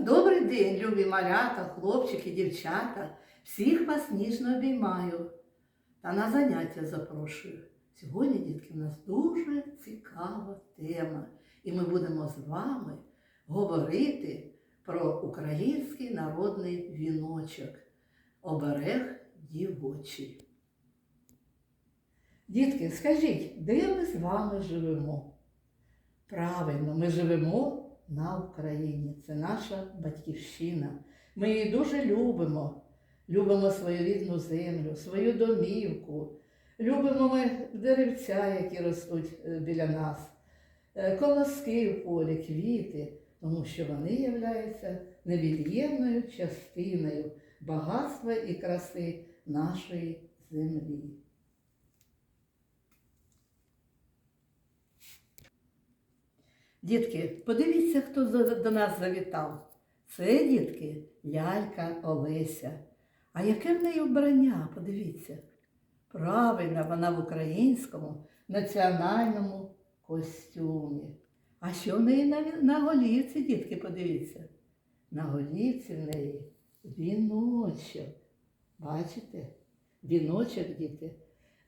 Добрий день, любі малята, хлопчики, дівчата. Всіх вас ніжно обіймаю та на заняття запрошую. Сьогодні, дітки, в нас дуже цікава тема, і ми будемо з вами говорити про український народний віночок оберег дівочий. Дітки, скажіть, де ми з вами живемо? Правильно, ми живемо на Україні. Це наша батьківщина. Ми її дуже любимо. Любимо свою рідну землю, свою домівку. Любимо ми деревця, які ростуть е, біля нас, е, колоски в полі, квіти, тому що вони являються невід'ємною частиною багатства і краси нашої землі. Дітки, подивіться, хто до нас завітав. Це, дітки, лялька Олеся. А яке в неї вбрання, подивіться. Правильно, вона в українському національному костюмі. А що в неї на, на голівці, дітки, подивіться? На голівці в неї віночок. Бачите? Віночок, діти,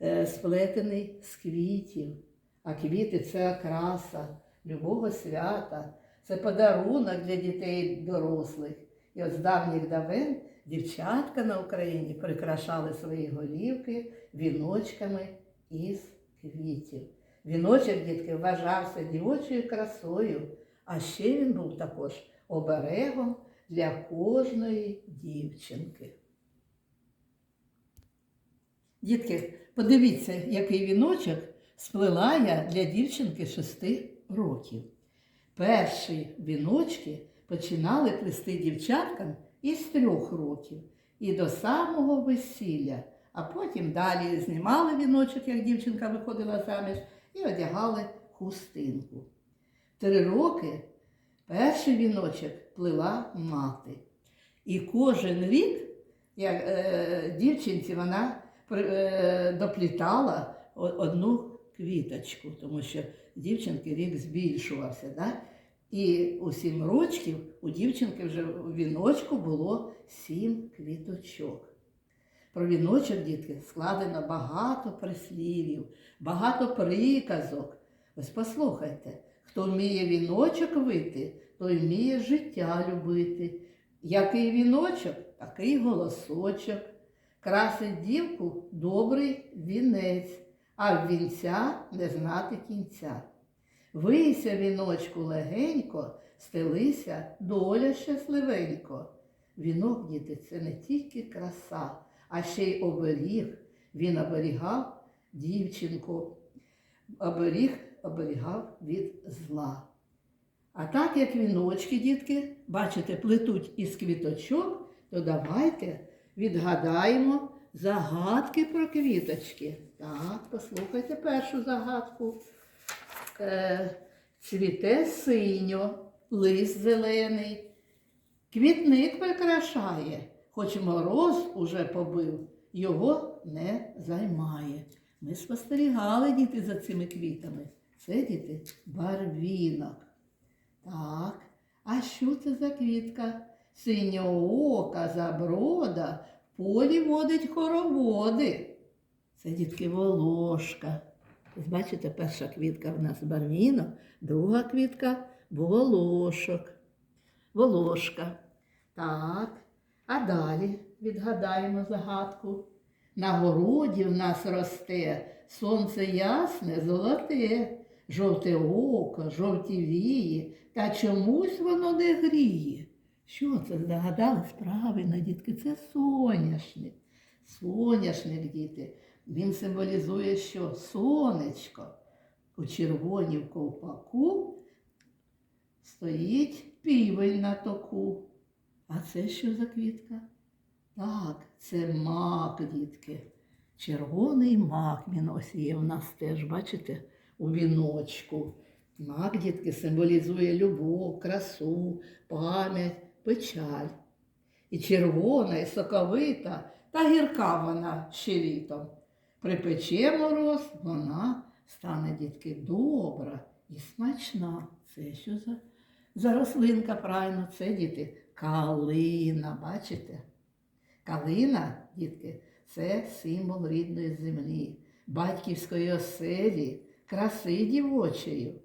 е, сплетений з квітів. А квіти це окраса любого свята, це подарунок для дітей дорослих. І от з давніх давен дівчатка на Україні прикрашали свої голівки віночками із квітів. Віночок, дітки, вважався дівочою красою, а ще він був також оберегом для кожної дівчинки. Дітки, подивіться, який віночок сплела я для дівчинки шести років. Перші віночки починали плести дівчаткам із трьох років і до самого весілля, а потім далі знімали віночок, як дівчинка виходила заміж, і одягали хустинку. Три роки перший віночок плела мати. І кожен рік, як е, дівчинці, вона е, доплітала одну квіточку, тому що дівчинки рік збільшувався. Да? І у сім рочків у дівчинки вже в віночку було сім квіточок. Про віночок, дітки, складено багато прислів'їв, багато приказок. Ось послухайте, хто вміє віночок вити, той вміє життя любити. Який віночок, такий голосочок. Красить дівку добрий вінець, а в вінця не знати кінця. Вийся, віночку, легенько, стелися, доля щасливенько. Вінок, діти, це не тільки краса, а ще й оберіг. Він оберігав дівчинку, оберіг, оберігав від зла. А так як віночки, дітки, бачите, плетуть із квіточок, то давайте відгадаємо загадки про квіточки. Так, послухайте першу загадку. Е, цвіте синьо, лист зелений, квітник прикрашає, хоч мороз уже побив, його не займає. Ми спостерігали діти за цими квітами. Це діти барвінок. Так, а що це за квітка? Синьоока заброда в полі водить хороводи. Це дітки волошка. Бачите, перша квітка в нас барвінок, друга квітка волошок. Волошка. Так. А далі відгадаємо загадку. На городі в нас росте сонце ясне, золоте, жовте око, жовті вії, та чомусь воно не гріє. Що це здогадались? Правильно, дітки, це соняшник. Соняшник, діти. Він символізує що? Сонечко. У червонім ковпаку стоїть півень на току. А це що за квітка? Так, це мак, дітки. Червоний мак, він ось є в нас теж, бачите, у віночку. Мак, дітки, символізує любов, красу, пам'ять, печаль. І червона, і соковита, та гірка вона ще літом. Припече мороз, вона стане, дітки, добра і смачна. Це що за за рослинка правильно? Це діти калина, бачите? Калина, дітки, це символ рідної землі, батьківської оселі, краси дівочої.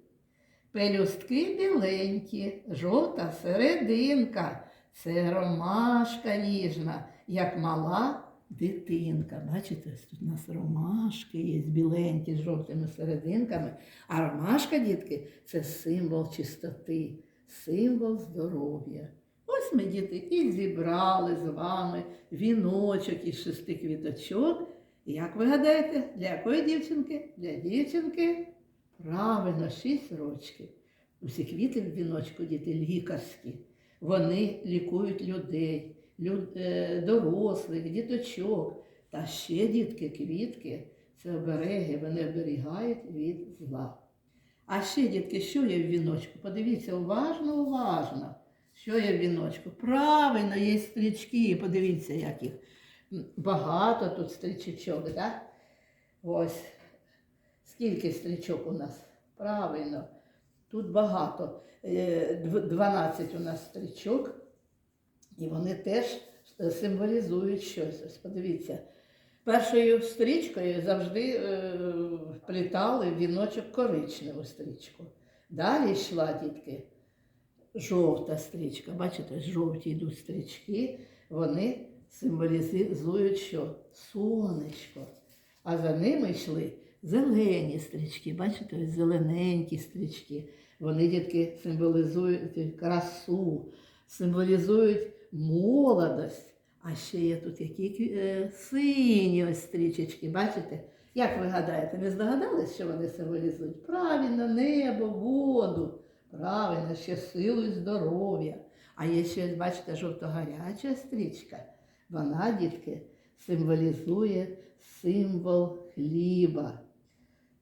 Пелюстки біленькі, жовта серединка. Це ромашка ніжна, як мала дитинка. Бачите, тут у нас ромашки є біленькі з жовтими серединками. А ромашка, дітки, це символ чистоти, символ здоров'я. Ось ми, діти, і зібрали з вами віночок із шести квіточок. Як ви гадаєте, для якої дівчинки? Для дівчинки правильно, шість рочків. Усі квіти в віночку, діти лікарські. Вони лікують людей, люд, е, дорослих, діточок. Та ще дітки, квітки це обереги, вони оберігають від зла. А ще, дітки, що є в віночку? Подивіться уважно, уважно. Що є в віночку? Правильно, є стрічки. Подивіться, як їх багато тут стрічечок, так? Ось. Скільки стрічок у нас? Правильно. Тут багато. Е, 12 у нас стрічок. І вони теж е, символізують щось. Ось подивіться. Першою стрічкою завжди е, вплітали віночок коричневу стрічку. Далі йшла дітки жовта стрічка. Бачите, жовті йдуть стрічки, вони символізують що? Сонечко. А за ними йшли зелені стрічки. Бачите, ось зелененькі стрічки. Вони, дітки, символізують красу, символізують молодость. А ще є тут які е, сині ось стрічечки, бачите? Як ви гадаєте, не здогадались, що вони символізують? Правильно, небо, воду. Правильно, ще силу і здоров'я. А є ще, бачите, жовтогаряча стрічка. Вона, дітки, символізує символ хліба.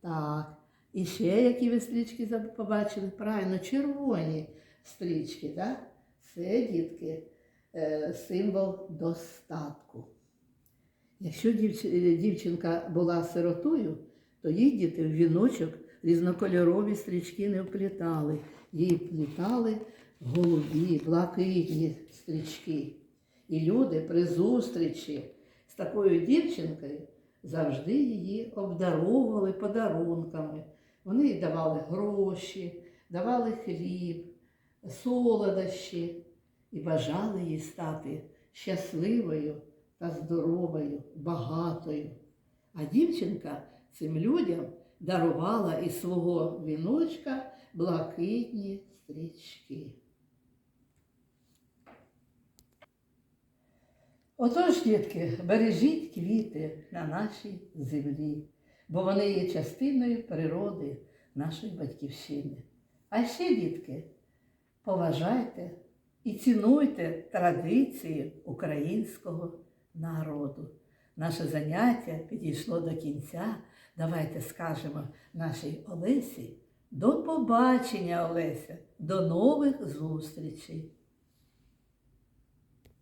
Так. І ще які ви стрічки побачили? Правильно, червоні стрічки, так? Це, дітки, е, символ достатку. Якщо дівчинка була сиротою, то їй діти в віночок різнокольорові стрічки не вплітали. Їй вплітали голубі, блакитні стрічки. І люди при зустрічі з такою дівчинкою завжди її обдаровували подарунками. Вони їй давали гроші, давали хліб, солодощі і бажали їй стати щасливою та здоровою, багатою. А дівчинка цим людям дарувала із свого віночка блакитні стрічки. Отож, дітки, бережіть квіти на нашій землі, бо вони є частиною природи нашої батьківщини. А ще, дітки, поважайте і цінуйте традиції українського народу. Наше заняття підійшло до кінця. Давайте скажемо нашій Олесі до побачення, Олеся, до нових зустрічей.